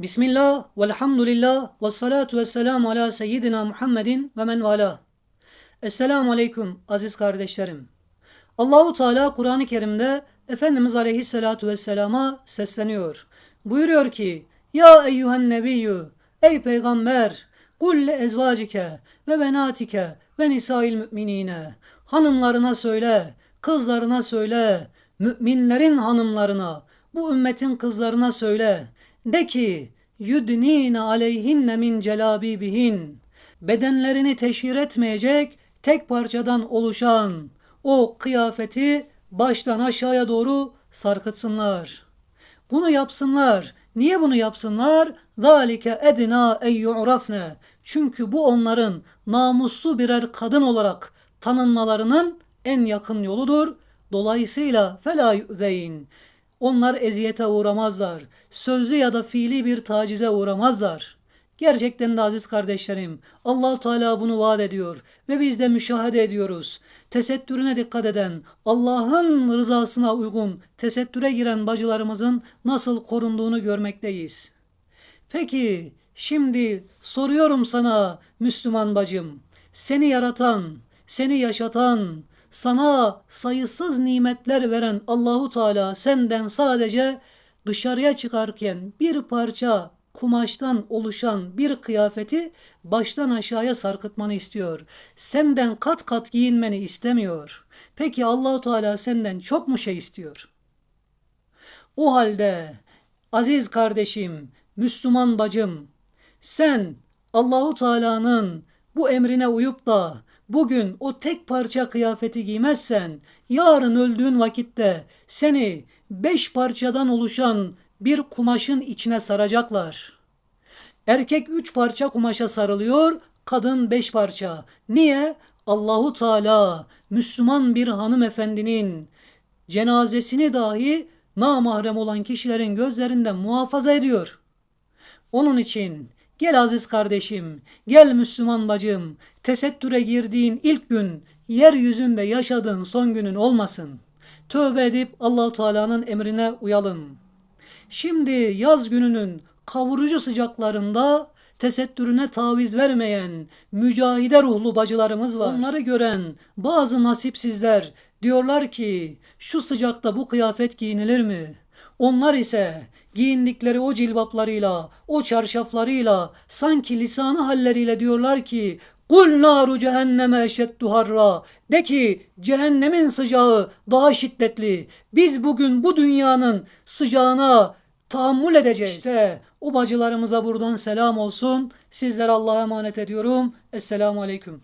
Bismillah, velhamdülillah, ve salatu ve selamu ala seyyidina Muhammedin ve men vala. Esselamu aleyküm aziz kardeşlerim. Allahu Teala Kur'an-ı Kerim'de Efendimiz Aleyhisselatu Vesselam'a sesleniyor. Buyuruyor ki, Ya eyyühen nebiyyü, ey peygamber, kul le ezvacike ve benatike ve nisail müminine. Hanımlarına söyle, kızlarına söyle, müminlerin hanımlarına, bu ümmetin kızlarına söyle. De ki, yudnine aleyhinne min celabibihin. Bedenlerini teşhir etmeyecek, tek parçadan oluşan o kıyafeti baştan aşağıya doğru sarkıtsınlar. Bunu yapsınlar. Niye bunu yapsınlar? Zalike edina ey yu'rafne. Çünkü bu onların namuslu birer kadın olarak tanınmalarının en yakın yoludur. Dolayısıyla fela yu'zeyn. Onlar eziyete uğramazlar. Sözlü ya da fiili bir tacize uğramazlar. Gerçekten de aziz kardeşlerim, Allahu Teala bunu vaat ediyor ve biz de müşahede ediyoruz. Tesettürüne dikkat eden, Allah'ın rızasına uygun tesettüre giren bacılarımızın nasıl korunduğunu görmekteyiz. Peki, şimdi soruyorum sana Müslüman bacım, seni yaratan, seni yaşatan, sana sayısız nimetler veren Allahu Teala senden sadece dışarıya çıkarken bir parça kumaştan oluşan bir kıyafeti baştan aşağıya sarkıtmanı istiyor. Senden kat kat giyinmeni istemiyor. Peki Allahu Teala senden çok mu şey istiyor? O halde aziz kardeşim, Müslüman bacım, sen Allahu Teala'nın bu emrine uyup da bugün o tek parça kıyafeti giymezsen yarın öldüğün vakitte seni beş parçadan oluşan bir kumaşın içine saracaklar. Erkek üç parça kumaşa sarılıyor, kadın beş parça. Niye? Allahu Teala Müslüman bir hanımefendinin cenazesini dahi namahrem olan kişilerin gözlerinden muhafaza ediyor. Onun için gel aziz kardeşim, gel Müslüman bacım, tesettüre girdiğin ilk gün yeryüzünde yaşadığın son günün olmasın. Tövbe edip Allahu Teala'nın emrine uyalım. Şimdi yaz gününün kavurucu sıcaklarında tesettürüne taviz vermeyen mücahide ruhlu bacılarımız var. Onları gören bazı nasipsizler diyorlar ki şu sıcakta bu kıyafet giyinilir mi? Onlar ise giyindikleri o cilbaplarıyla, o çarşaflarıyla, sanki lisanı halleriyle diyorlar ki Kul naru cehenneme eşeddu harra. De ki cehennemin sıcağı daha şiddetli. Biz bugün bu dünyanın sıcağına tahammül edeceğiz. İşte o bacılarımıza buradan selam olsun. Sizlere Allah'a emanet ediyorum. Esselamu Aleyküm.